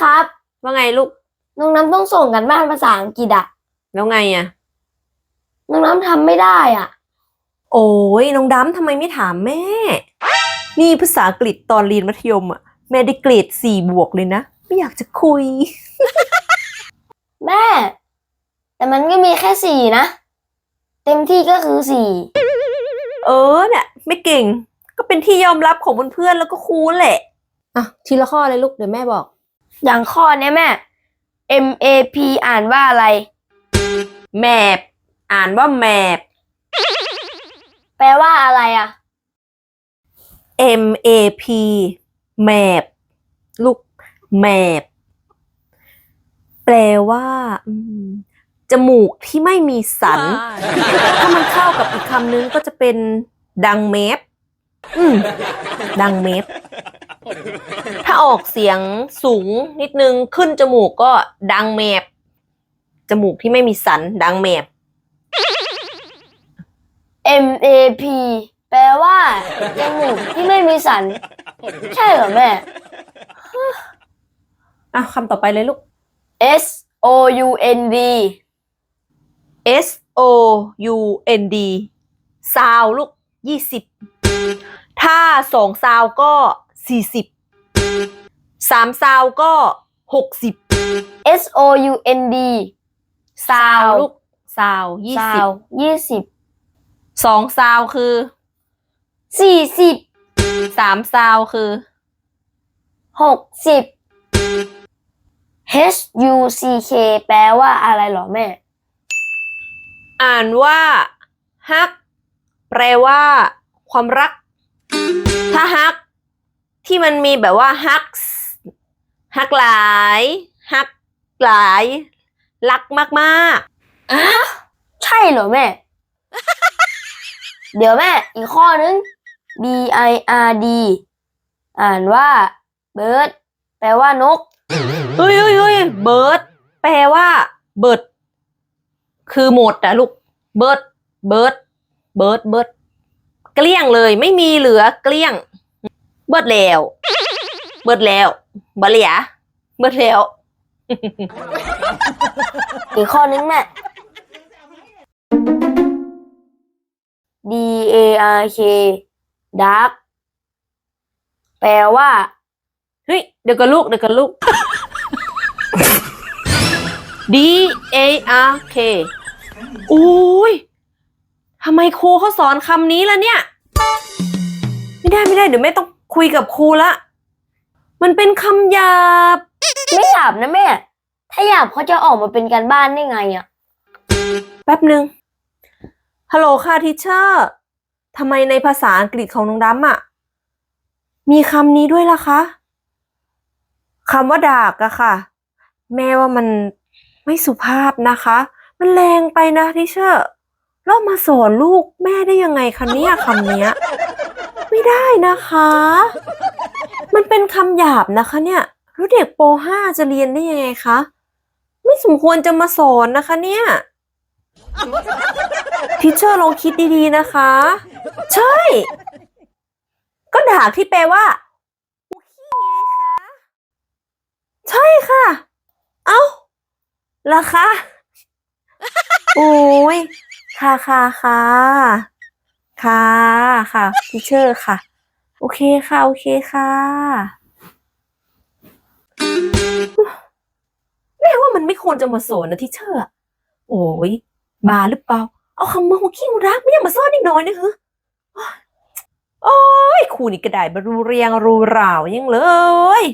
ครับ ว่าไงลูก น้องน้ำต้องส่งกันบ้านภาษาอังกฤษอะแล้วไงอะน้องน้ำทำไม่ได้อะโอ้ยน้องดำทำไมไม่ถามแม่ นี่ภาษาอังกฤษตอนเรียนมัธยมอะแม่ได้เกรดสี่บวกเลยนะ ไม่อยากจะคุย แม่ แต่มันก็มีแค่สี่นะ เต็มที่ก็คือสี่เออเนี่ยไม่เก่ง ก็เป็นที่ยอมรับของเพื่อนๆแล้วก็ครูแหละ อะ ทีละข้อเลยลูกเดี๋ยวแม่บอก อย่างข้อเนี้ยแม่ M A P อ่านว่าอะไร แมปอ่านว่าแมปแปลว่าอะไรอะ M A P แมปลูกแมปแปลว่าอืมจมูกที่ไม่มีสัน ถ้ามันเข้ากับอีกคำนึงก็จะเป็นดังเมฟอืมดังเมฟ ถ้าออกเสียงสูงนิดนึงขึ้นจมูกก็ดังแมบ จมูกที่ไม่มีสันดังแมบ M A P แปลว่าจมูกที่ไม่มีสัน ใช่เหรอแม่ อะคำต่อไปเลยลูก S O U N D S O U N D ซาวลูกยี่สิบ ถ้าสองซาวก็ สี่สิบสามซาวก็หกสิบ S O U N D ซาวลูกซาวยี่ซาสิบวยี่สิบสองซาวคือสี่สิบสามซาวคือหกสิบ H U C K แปลว่าอะไรเหรอแม่ อ่านว่าฮัก แปลว่า ความรัก ถ้าฮัก ที่มันมีแบบว่าฮักฮักหลายฮักหลาย รักมากใช่เหรอแม่ เดี๋ยวแม่ อีกข้อนึง B I R D อ่านว่า bird แปลว่านกๆเฮ้ยเฮ้ยเฮ้ยเบิร์ดแปลว่าเบิร์ดคือหมดอะลูกเบิร์ดเบิร์ดเบิร์ดเบิร์ดเกลี้ยงเลย ไม่มีเหลือเกลี้ยง เบิดแล้ว เบิดแล้วบเหลียเบิดแล้ว อีกข้อนึงแม่ D A R K dark แปลว่า เฮ้ย เดี๋ยวกันลูก เดี๋ยวกันลูก D A R K อุ้ยทำไมครูเขาสอนคำนี้ล่ะเนี่ย ไม่ได้ไม่ได้เดี๋ยวแม่ต้อง คุยกับครูละ มันเป็นคำหยาบ ไม่หยาบนะแม่ ถ้าหยาบเขาจะออกมาเป็นการบ้านได้ไงอะแป๊บหนึ่งฮัลโหลค่ะทิเชอร์ทำไมในภาษาอังกฤษของน้องดำอะมีคำนี้ด้วยล่ะคะคำว่าดากอะค่ะ แม่ว่ามันไม่สุภาพนะคะ มันแรงไปนะทิเชอร์ แล้วมาสอนลูกแม่ได้ยังไงคะเนี่ยคำเนี้ย ไม่ได้นะคะ มันเป็นคำหยาบนะคะเนี่ยแล้วเด็กป .5 จะเรียนได้ยังไงคะ ไม่สมควรจะมาสอนนะคะเนี่ยทิเชอร์ลองคิดดีๆนะคะ ใช่ ก็ดาที่แปลว่าขี้ไงคะใช่ค่ะ เอ้าเหรอคะ โอ้ย ค่ะค่ะค่ะค่ะค่ะทิเชอร์ค่ะ โอเคค่ะ โอเคค่ะแม่ว่ามันไม่ควรจะมาสอนนะทิเชอร์โอ้ยบาหรือเปล่า เอาคำมือหัวขี้รักไม่ยากมาซ่อนอีกน่อยนะเหรอโอ้ยครูนี่กระไดมารูเรียงรูราวยังเลย